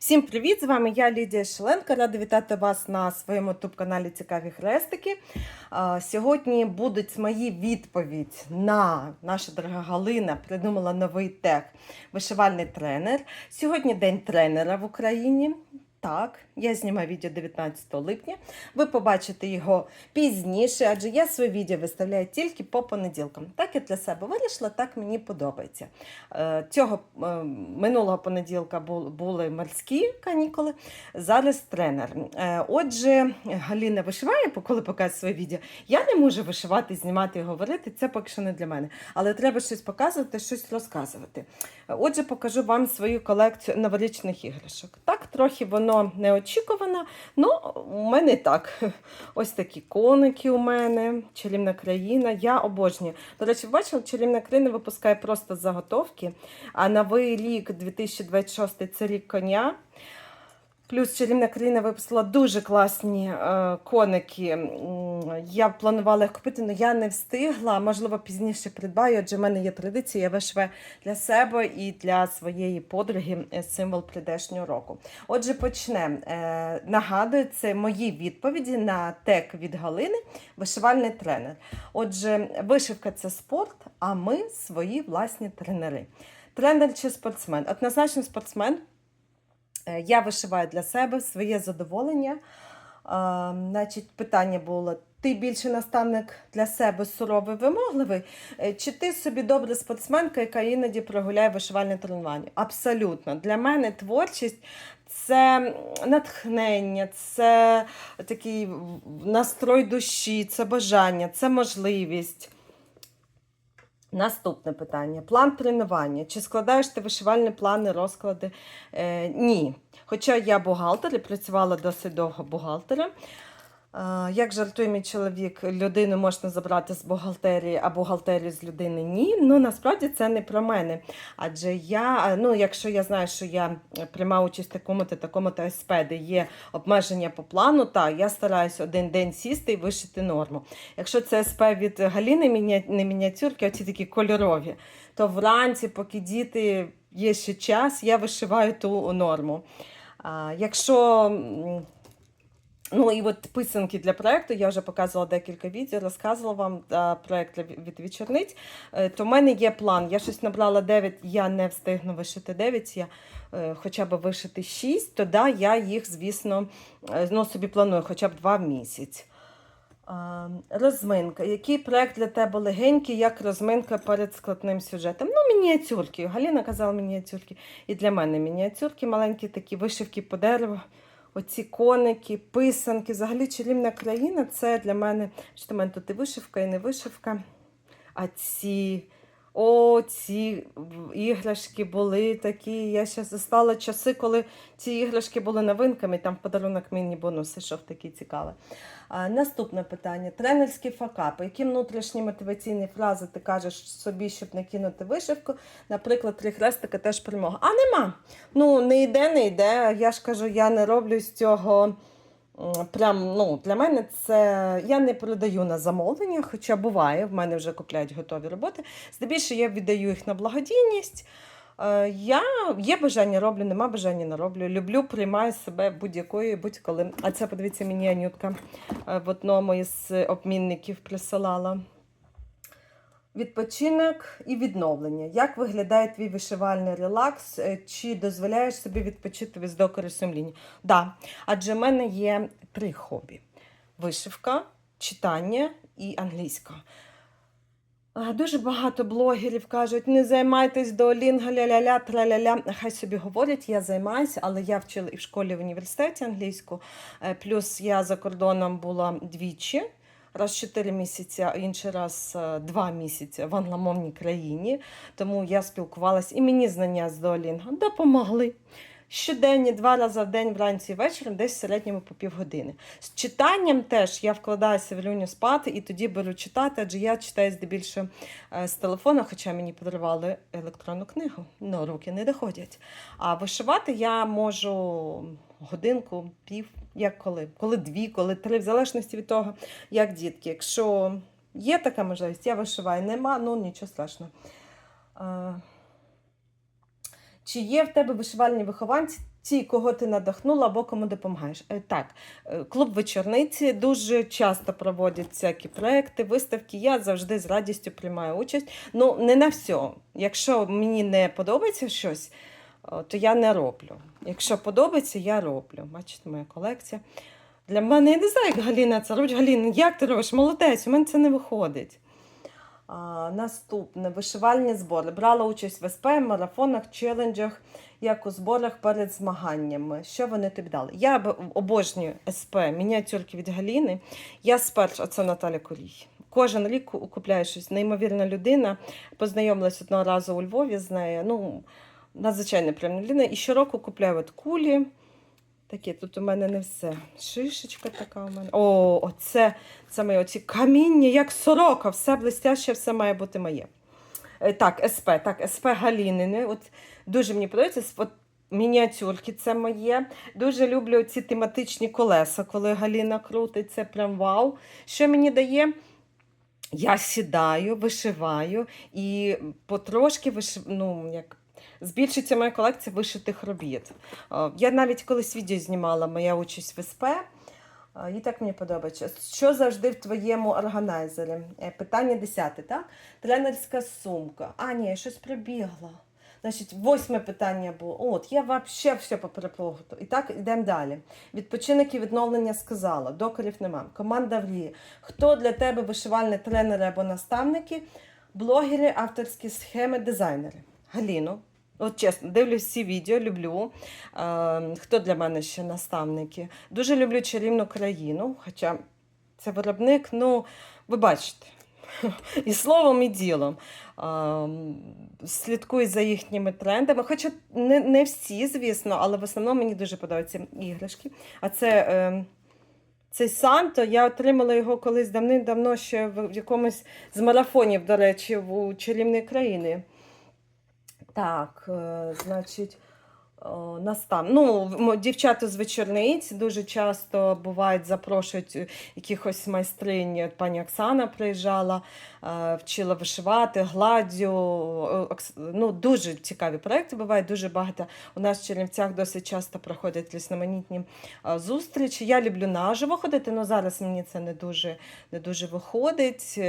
Всім привіт! З вами я Лідія Шеленка. Рада вітати вас на своєму ютуб-каналі Цікаві хрестики. Сьогодні будуть мої відповідь на наша дорога Галина придумала новий тег вишивальний тренер. Сьогодні день тренера в Україні. Так, я знімаю відео 19 липня. Ви побачите його пізніше, адже я своє відео виставляю тільки по понеділкам. Так я для себе вирішила, так мені подобається. Е, Цього е, минулого понеділка були морські канікули, зараз тренер. Е, Отже, Галіна вишиває, коли показує своє відео. Я не можу вишивати, знімати і говорити, це поки що не для мене. Але треба щось показувати, щось розказувати. Отже, покажу вам свою колекцію новорічних іграшок. Так, трохи воно неочікувано, Ну, у мене так. Ось такі коники у мене, чарівна країна. Я обожнюю. До речі, бачили, чарівна країна випускає просто заготовки. А новий рік 2026 це рік коня. Плюс чарівна країна випустила дуже класні е, коники. Я планувала їх купити, але я не встигла. Можливо, пізніше придбаю, адже в мене є традиція, я вишиваю для себе і для своєї подруги е, символ прийдешнього року. Отже, почнемо. Е, нагадую, це мої відповіді на тек від Галини, вишивальний тренер. Отже, вишивка це спорт, а ми свої власні тренери. Тренер чи спортсмен? Однозначно спортсмен. Е, Я вишиваю для себе своє задоволення. А, значить, питання було: ти більше наставник для себе суровий, вимогливий, Е, чи ти собі добра спортсменка, яка іноді прогуляє вишивальне тренування? Абсолютно. Для мене творчість це натхнення, це такий настрой душі, це бажання, це можливість. Наступне питання: план тренування. Чи складаєш ти вишивальні плани, розклади? Е, ні. Хоча я бухгалтер і працювала досить довго бухгалтером. Як жартує мій чоловік, людину можна забрати з бухгалтерії, а бухгалтерію з людини ні. Ну насправді це не про мене. Адже я, ну, якщо я знаю, що я приймаю участь в такому-то такому-то СП, де є обмеження по плану, та я стараюся один день сісти і вишити норму. Якщо це СП від Галіни не мініатюрки, а ці такі кольорові, то вранці, поки діти є ще час, я вишиваю ту норму. А, якщо. Ну і от писанки для проекту, я вже показувала декілька відео, розказувала вам а, проект від вечорниць. Е, То в мене є план. Я щось набрала 9, я не встигну вишити 9, я е, хоча б вишити 6, то да, я їх, звісно, е, ну, собі планую хоча б 2 в місяць. Розминка. Який проект для тебе легенький, як розминка перед складним сюжетом? Ну, мініатюрки. Галіна казала мініатюрки. І для мене мініатюрки маленькі такі вишивки по дереву. Оці коники, писанки, взагалі чарівна країна це для мене, що мене тут і вишивка, і не вишивка. А ці, о, ці іграшки були такі. Я ще застала часи, коли ці іграшки були новинками, там в подарунок мені бонус ішов такий цікавий. А, наступне питання: тренерські факапи. Які внутрішні мотиваційні фрази ти кажеш собі, щоб не кинути вишивку? Наприклад, три хрестика теж перемога. А нема. Ну, не йде, не йде. Я ж кажу, я не роблю з цього. Прям ну, для мене це я не продаю на замовлення, хоча буває, в мене вже купляють готові роботи. Здебільше я віддаю їх на благодійність. Е, Я є бажання роблю, нема бажання не роблю. Люблю, приймаю себе будь-якої, будь-коли. А це подивіться, мені Анютка е, в одному із обмінників присилала. Відпочинок і відновлення. Як виглядає твій вишивальний релакс? Е, Чи дозволяєш собі відпочити від докори сумління? Да. Адже в мене є три хобі: вишивка, читання і англійська. Дуже багато блогерів кажуть, не займайтесь дуолінго, ля-ля-ля, тра-ля-ля. Хай собі говорять, я займаюся, але я вчила і в школі, і в університеті англійську. Е, Плюс я за кордоном була двічі. Раз 4 місяці, а інший раз 2 місяці в англомовній країні. Тому я спілкувалася і мені знання з Duolingo допомогли. Щоденні, два рази в день, вранці і вечором, десь в середньому по півгодини. З читанням теж я вкладаюся в люню спати і тоді беру читати, адже я читаю здебільшого е, з телефона, хоча мені подарували електронну книгу. Ну, руки не доходять. А вишивати я можу годинку, пів, як коли, коли дві, коли три, в залежності від того, як дітки. Якщо є така можливість, я вишиваю, нема, ну нічого страшного. Чи є в тебе вишивальні вихованці? ті, кого ти надихнула або кому допомагаєш. Е, Так, е, клуб вечорниці дуже часто проводять всякі проекти, виставки. Я завжди з радістю приймаю участь. Ну, не на все. Якщо мені не подобається щось, то я не роблю. Якщо подобається, я роблю. Бачите, моя колекція. Для мене я не знаю, як Галіна це робить. Галіна, як ти робиш? Молодець, у мене це не виходить. А, наступне вишивальні збори. Брала участь в СП, марафонах, челенджах, як у зборах перед змаганнями. Що вони тобі дали? Я обожнюю СП, мініатюрки від Галіни. Я спершу, це Наталя Колій. Кожен рік ку- купляю щось. Неймовірна людина. Познайомилась одного разу у Львові з нею. Ну, надзвичайно приємна людина. І щороку купляю от кулі. Такі, тут у мене не все. Шишечка така у мене. О, оце це моє оці каміння, як сорока, все блестяще, все має бути моє. Е, Так, СП, так, СП Галінини. От дуже мені подобається. От мініатюрки це моє. Дуже люблю ці тематичні колеса, коли Галіна крутить, це прям вау. Що мені дає? Я сідаю, вишиваю і потрошки вишив... ну, як збільшиться моя колекція вишитих робіт. Е, Я навіть колись відео знімала моя участь в СП. Е, І так мені подобається. Що завжди в твоєму органайзері? Е, Питання десяте, так? Тренерська сумка. А, ні, я щось прибігла. Значить, восьме питання було. От, я взагалі все попереплутала. І так, йдемо далі. Відпочинок і відновлення сказала. Докорів нема. Команда мрії. Хто для тебе вишивальні тренери або наставники? Блогери, авторські схеми, дизайнери. Галіно. От чесно, дивлюсь всі відео, люблю. Е, хто для мене ще наставники? Дуже люблю чарівну країну, хоча це виробник, ну, ви бачите. І словом, і ділом. А, слідкую за їхніми трендами. Хоча не, не всі, звісно, але в основному мені дуже подобаються іграшки. А це е, цей Санто, я отримала його колись давним-давно ще в якомусь з марафонів, до речі, в чарівної країни. Так, е, значить. О, Настав. Ну, дівчата з вечорниць дуже часто бувають, запрошують е, якихось майстринь. Пані Оксана приїжджала, е, вчила вишивати, гладдю. Е, Ну, дуже цікаві проекти бувають. Дуже багато. У нас в Чернівцях досить часто проходять різноманітні е, зустрічі. Я люблю наживо ходити, але зараз мені це не дуже, не дуже виходить.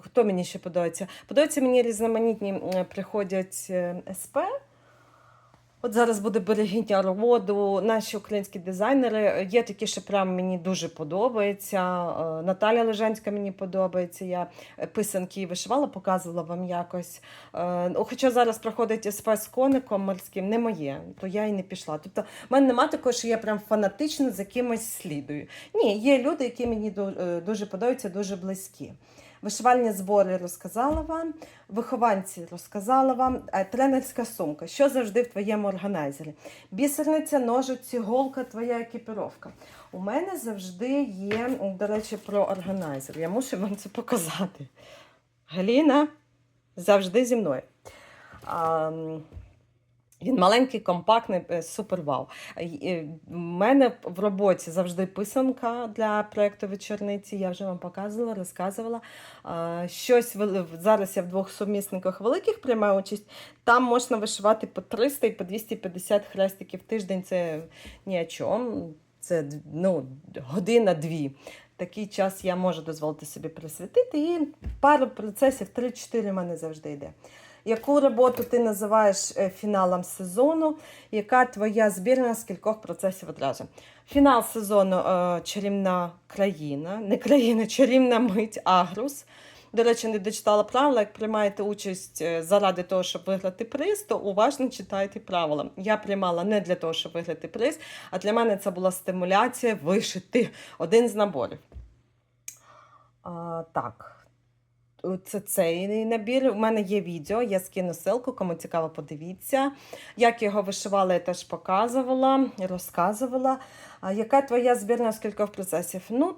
Хто мені ще подобається? Подобаються мені різноманітні приходять е, СП. От зараз буде берегиня роду, наші українські дизайнери. Є такі, що прям мені дуже подобається. Е, Наталя Лежанська мені подобається. Я е, писанки вишивала, показувала вам якось. Е, ну, Хоча зараз проходить СП з коником морським, не моє, то я і не пішла. Тобто, в мене немає такого, що я прям фанатично за кимось слідую. Ні, є люди, які мені е, дуже подобаються, дуже близькі. Вишивальні збори розказала вам, вихованці розказала вам, тренерська сумка. Що завжди в твоєму органайзері? Бісерниця, ножиці, голка, твоя екіпіровка. У мене завжди є, до речі, про органайзер. Я мушу вам це показати. Галіна завжди зі мною. А, він маленький, компактний, е, супер вау. У мене в роботі завжди писанка для проєкту вечорниці. Я вже вам показувала, розказувала. Щось зараз я в двох сумісниках великих приймаю участь. Там можна вишивати по 300 і по 250 хрестиків в тиждень. Це ні о чому. Це ну, година-дві. Такий час я можу дозволити собі присвятити. І пару процесів, 3-4 в мене завжди йде. Яку роботу ти називаєш е, фіналом сезону? Яка твоя збірна з кількох процесів одразу? Фінал сезону е, чарівна країна, не країна, чарівна мить Агрус. До речі, не дочитала правила. Як приймаєте участь е, заради того, щоб виграти приз, то уважно читайте правила. Я приймала не для того, щоб виграти приз, а для мене це була стимуляція вишити один з наборів. А, так. Це цей набір. У мене є відео, я скину ссылку, кому цікаво, подивіться. Як його вишивала, я теж показувала, розказувала. А яка твоя збірна з кількох процесів? Ну,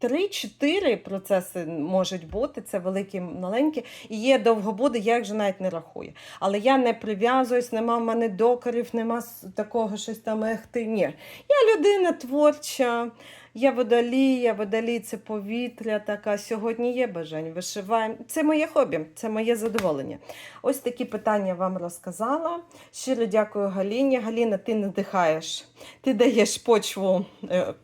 Три-чотири процеси можуть бути, це великі, маленькі, і є довгобуди, я їх вже навіть не рахую. Але я не прив'язуюсь, нема в мене докорів, нема такого щось там ех ти. Ні. Я людина творча, Я водолій, я водолій, це повітря така. Сьогодні є бажання, вишиваємо. Це моє хобі, це моє задоволення. Ось такі питання вам розказала. Щиро дякую Галіні. Галіна, ти надихаєш, ти даєш почву, е,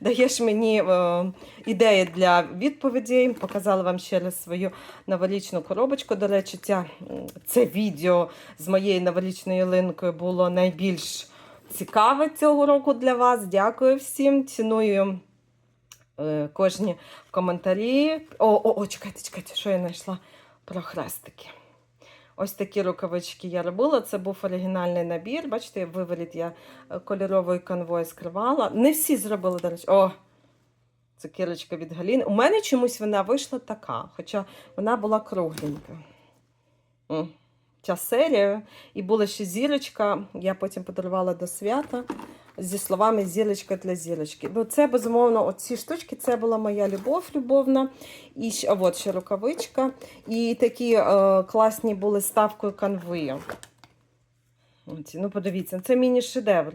даєш мені е, ідеї для відповідей. Показала вам ще раз свою новорічну коробочку. До речі, ця, це відео з моєю новорічною ялинкою було найбільш цікаве цього року для вас. Дякую всім. Ціную е, кожні коментарі. О, о, о, чекайте, чекайте, що я знайшла про хрестики. Ось такі рукавички я робила. Це був оригінальний набір. Бачите, виворіт я е, кольоровою канвою скривала. Не всі зробили, до речі. О! Це кірочка від Галіни. У мене чомусь вона вийшла така, хоча вона була кругленька. Ця серія. І була ще зірочка. Я потім подарувала до свята зі словами зірочка для зірочки. Ну, це, безумовно, оці штучки, це була моя любов любовна. І ще, от ще рукавичка. І такі е, класні були ставкою канви. Ну, подивіться, це міні-шедевр.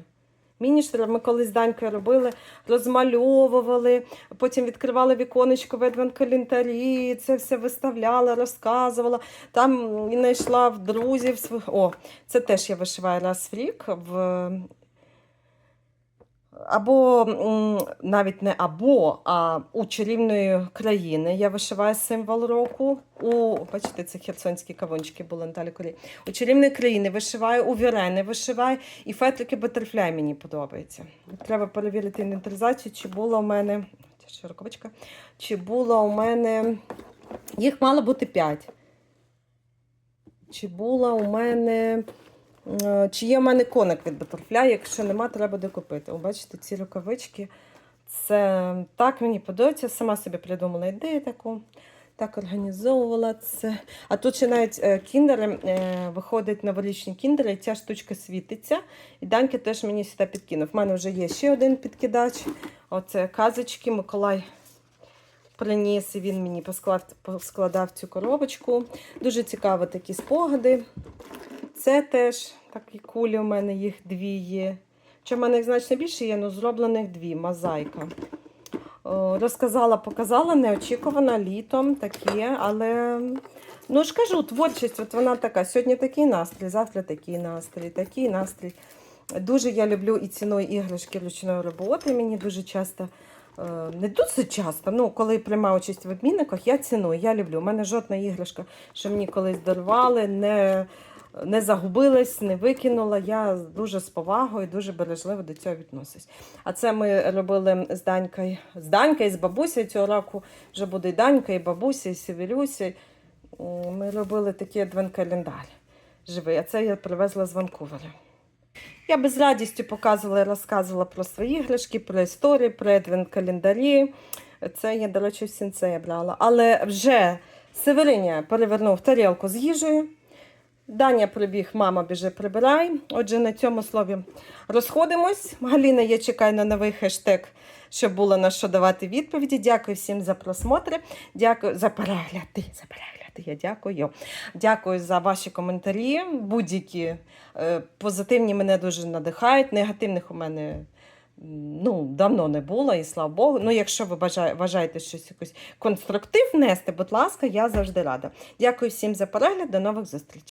Міні-шедевр ми колись з Данькою робили, розмальовували, потім відкривали віконечко в адвент-календарі, це все виставляла, розказувала. Там і знайшла в друзів. О, це теж я вишиваю раз в рік в або навіть не або, а у чарівної країни я вишиваю символ року. У бачите, це херсонські кавунчики були Наталі Колі. У чарівної країни вишиваю, у Вірени вишиваю, і фетрики Батерфляй мені подобається. Треба перевірити інвентаризацію, чи було у мене. Ще чи було у мене. Їх мало бути 5. Чи була у мене. Е, Чи є у мене коник від Butterfly? Якщо нема, треба докупити. О, бачите, ці рукавички. Це так мені подобається. Сама собі придумала ідею таку. Так організовувала це. А тут ще навіть е, кіндери, е, виходить новорічні кіндери, і ця штучка світиться. І Данька теж мені сюди підкинув. У мене вже є ще один підкидач. Оце казочки. Миколай приніс і він мені посклав, поскладав цю коробочку. Дуже цікаві такі спогади. Це теж такі кулі у мене їх дві є. Чи в мене їх значно більше є, ну зроблених дві, мозаїка. Розказала, показала, неочікувано літом таке, але ну ж кажу, творчість, от вона така. Сьогодні такий настрій, завтра такий настрій, такий настрій. Дуже я люблю і ціную іграшки ручної роботи. Мені дуже часто, е, не досить часто, ну коли приймаю участь в обмінниках, я ціную, я люблю. У мене жодна іграшка, що мені колись дарували, не, не загубилась, не викинула. Я дуже з повагою, дуже бережливо до цього відносусь. А це ми робили з Данькою, з Данькою, з бабусею цього року вже буде і Данька, і бабуся, і Сівелюся. Ми робили такий адвент-календар живий, а це я привезла з Ванкувера. Я без радістю показувала і розказувала про свої іграшки, про історії, про адвент-календарі. Це я, до речі, в сінце брала. Але вже Севериня перевернув тарілку з їжею. Даня прибіг, мама біже прибирай. Отже, на цьому слові розходимось. Галіна, я чекаю на новий хештег, щоб було на що давати відповіді. Дякую всім за просмотри. Дякую за перегляди. За перегляди. Я дякую. Дякую за ваші коментарі. Будь-які е, позитивні мене дуже надихають. Негативних у мене ну, давно не було, і слава Богу. Ну, якщо ви вважаєте щось якось конструктив нести, будь ласка, я завжди рада. Дякую всім за перегляд. До нових зустрічей.